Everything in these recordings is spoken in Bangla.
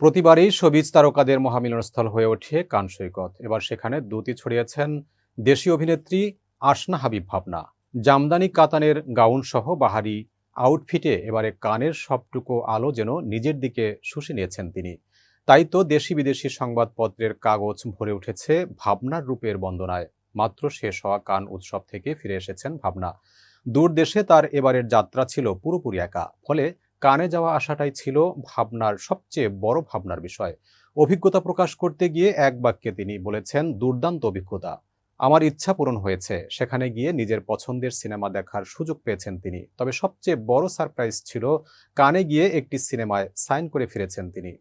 প্রতিবারই সবিজ তারকাদের মহামিলনস্থল হয়ে ওঠে কান সৈকত। এবার সেখানে দুটি ছড়িয়েছেন দেশি অভিনেত্রী আসনা হাবিব ভাবনা। জামদানি কাতানের গাউন সহ বাহারি আউটফিটে এবারে কানের সবটুকু আলো যেন নিজের দিকে শুষে নিয়েছেন তিনি। তাই তো দেশি বিদেশি সংবাদপত্রের কাগজ ভরে উঠেছে ভাবনার রূপের বন্দনায়। মাত্র শেষ হওয়া কান উৎসব থেকে ফিরে এসেছেন ভাবনা। দূর দেশে তার এবারের যাত্রা ছিল পুরোপুরি একা। ফলে কানে যাওয়া আসাটাই ছিল ভাবনার সবচেয়ে বড় ভাবনার বিষয়। অভিজ্ঞতা প্রকাশ করতে গিয়ে এক বাক্যে তিনি বলেছেন, দুর্দান্ত অভিজ্ঞতা। আমার ইচ্ছা পূরণ হয়েছে। সেখানে গিয়ে নিজের পছন্দের সিনেমা দেখার সুযোগ পেয়েছেন তিনি। তবে সবচেয়ে বড় সারপ্রাইজ ছিল কানে গিয়ে একটি সিনেমায় সাইন করে ফিরেছেন তিনি।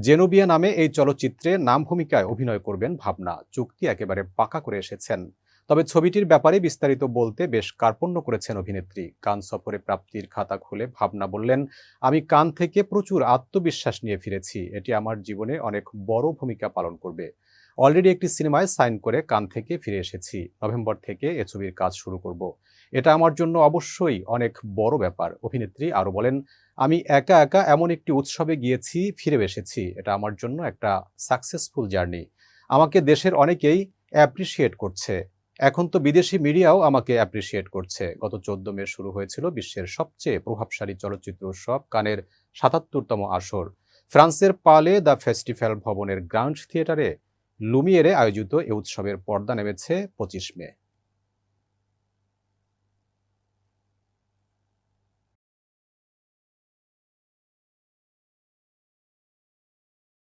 জেনোবিয়া নামে এই চলচ্চিত্রে নাম ভূমিকায় অভিনয় করবেন ভাবনা। চুক্তি একেবারে পাকা করে এসেছেন। তবে ছবিটির ব্যাপারে বিস্তারিত বলতে বেশ কার্পণ্য করেছেন অভিনেত্রী। কান সফরে প্রাপ্তির খাতা খুলে ভাবনা বললেন, আমি কান থেকে প্রচুর আত্মবিশ্বাস নিয়ে ফিরেছি। এটি আমার জীবনে অনেক বড় ভূমিকা পালন করবে। অলরেডি একটি সিনেমায় সাইন করে কান থেকে ফিরে এসেছি। নভেম্বর থেকে এ ছবির কাজ শুরু করব। এটা আমার জন্য অবশ্যই অনেক বড় ব্যাপার। অভিনেত্রী আরও বলেন, আমি একা একা এমন একটি উৎসবে গিয়েছি ফিরে এসেছি। এটা আমার জন্য একটা সাকসেসফুল জার্নি। আমাকে দেশের অনেকেই অ্যাপ্রিসিয়েট করছে। এখন তো বিদেশি মিডিয়াও আমাকে অ্যাপ্রিসিয়েট করছে। গত চোদ্দ মে শুরু হয়েছিল বিশ্বের সবচেয়ে প্রভাবশালী চলচ্চিত্র উৎসব, কানের সাতাত্তরতম আসর। ফ্রান্সের পালে দ্য ফেস্টিভ্যাল ভবনের গ্রাউন্ড থিয়েটারে লুমিয়েরে আয়োজিত এ উৎসবের পর্দা নেমেছে পঁচিশ মে।